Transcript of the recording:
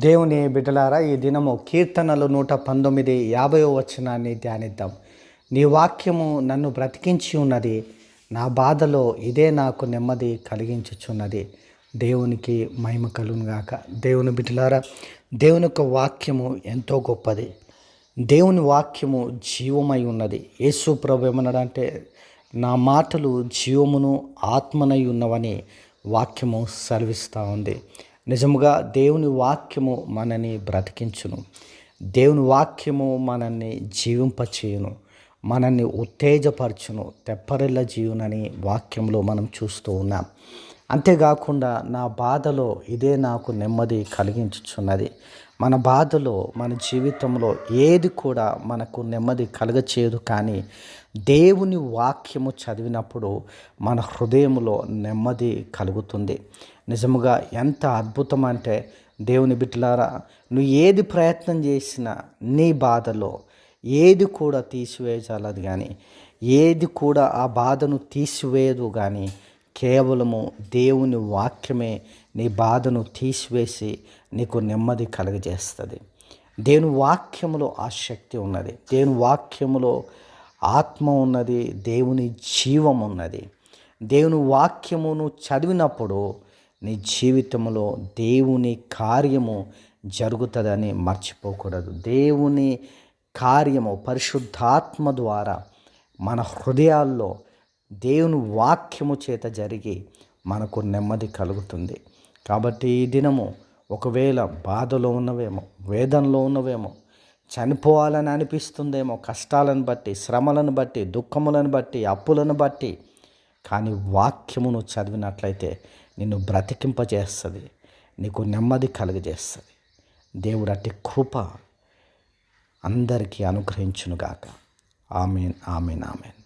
దేవుని బిడ్డలారా ఈ దినము కీర్తనలు నూట పంతొమ్మిది యాభై వచనాన్ని ధ్యానిద్దాం. నీ వాక్యము నన్ను బ్రతికించి ఉన్నది నా బాధలో ఇదే నాకు నెమ్మది కలిగించుచున్నది. దేవునికి మహిమ కలుగునుగాక దేవుని బిడ్డలారా దేవుని యొక్క వాక్యము ఎంతో గొప్పది. దేవుని వాక్యము జీవమై ఉన్నది. యేసు ప్రభు ఏమన్నాడంటే నా మాటలు జీవమును ఆత్మనై ఉన్నవని వాక్యము సెలవిస్తూ ఉంది. నిజముగా దేవుని వాక్యము మనని బ్రతికించును. దేవుని వాక్యము మనల్ని జీవింపచేయును. మనల్ని ఉత్తేజపరచును. తెప్పరిల్ల జీవునని వాక్యంలో మనం చూస్తూ ఉన్నాం. అంతేకాకుండా నా బాధలో ఇదే నాకు నెమ్మది కలిగించుచున్నది. మన బాధలో మన జీవితంలో ఏది కూడా మనకు నెమ్మది కలగచేయదు. కానీ దేవుని వాక్యము చదివినప్పుడు మన హృదయంలో నెమ్మది కలుగుతుంది. నిజముగా ఎంత అద్భుతం అంటే దేవుని బిడ్డలారా నువ్వు ఏది ప్రయత్నం చేసినా నీ బాధలో ఏది కూడా తీసివేయజాలదు కానీ ఏది కూడా ఆ బాధను తీసివేయదు కానీ కేవలము దేవుని వాక్యమే నీ బాధను తీసివేసి నీకు నెమ్మది కలుగజేస్తుంది. దేవుని వాక్యములో ఆ శక్తి ఉన్నది. దేవుని వాక్యములో ఆత్మ ఉన్నది దేవుని జీవం ఉన్నది. దేవుని వాక్యమును చదివినప్పుడు నీ జీవితంలో దేవుని కార్యము జరుగుతుందని మర్చిపోకూడదు. దేవుని కార్యము పరిశుద్ధాత్మ ద్వారా మన హృదయాల్లో దేవుని వాక్యము చేత జరిగి మనకు నెమ్మది కలుగుతుంది. కాబట్టి ఈ దినము ఒకవేళ బాధలో ఉన్నవేమో వేదనలో ఉన్నవేమో చనిపోవాలని అనిపిస్తుందేమో కష్టాలను బట్టి శ్రమలను బట్టి దుఃఖములను బట్టి అప్పులను బట్టి కానీ వాక్యమును చదివినట్లయితే నిన్ను బ్రతికింపజేస్తుంది నీకు నెమ్మది కలుగజేస్తుంది. దేవుడు అట్టి కృప అందరికీ అనుగ్రహించునుగాక. Amen amen amen.